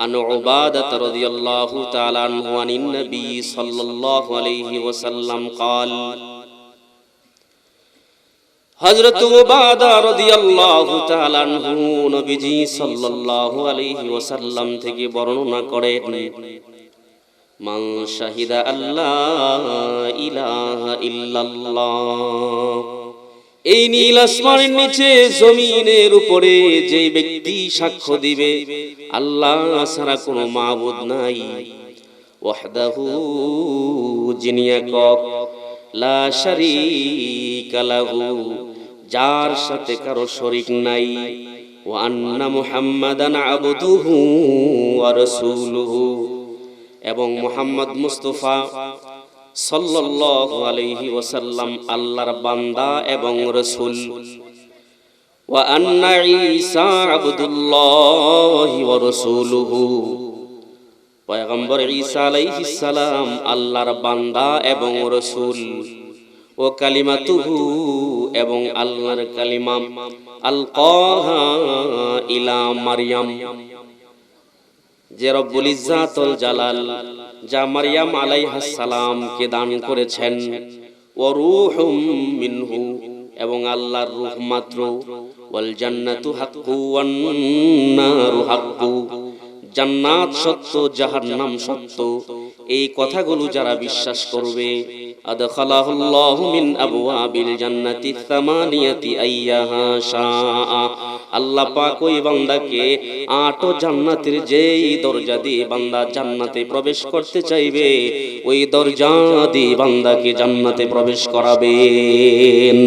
عن عبادة رضي الله تعالى عنه عن النبي صلى الله عليه وسلم قال হযরত উবাদা রাদিয়াল্লাহু তাআলা আনহু নবীজি সাল্লাল্লাহু আলাইহি ওয়াসাল্লাম থেকে বর্ণনা করেন মান শাহিদা আল্লাহ ইলাহা ইল্লাল্লাহ এই নীল আসমানের নিচে জমিনের উপরে যে ব্যক্তি সাক্ষ্য দিবে, আল্লাহ ছাড়া কোনো মাবুদ নাই। ওয়াহদাহু যিনি একক, লা শারীকা লাহু, যার সাথে কারও শরীক নাই। ও আন্না মুহাম্মাদান আবদুহু ওয়া রাসূলুহু। এবং মুহাম্মদ মুস্তাফা সাল্লাল্লাহু আল্লাহর বান্দা এবং রাসূল। ওয়া আন্না ঈসা আল্লাহর বান্দা এবং রাসূল। ও কালিমাতুহু এবং আল্লাহর কালিমাম আলকাহা ইলা মারইয়াম যে রব্বুল ইজ্জাতুল জালাল, যা মারিয়াম আলাইহাস সালামকে দান করেছেন, ও রূহুম মিনহু এবং আল্লাহর রূহ মাত্র, ওয়াল জান্নাতু হাক্কু ওয়ান নারু হাক্কু, জান্নাত সত্য, জাহান্নাম সত্য, এই কথাগুলো যারা বিশ্বাস করবে আদখালাহুল্লাহু من أبواب الجنة الثمانية أيها شاء. আল্লাহ পাক ওই বান্দাকে আট জান্নাতের যেই দরজা দিয়ে বান্দা জান্নাতে প্রবেশ করতে চাইবে, ওই দরজা দিয়ে বান্দাকে জান্নাতে প্রবেশ করাবেন।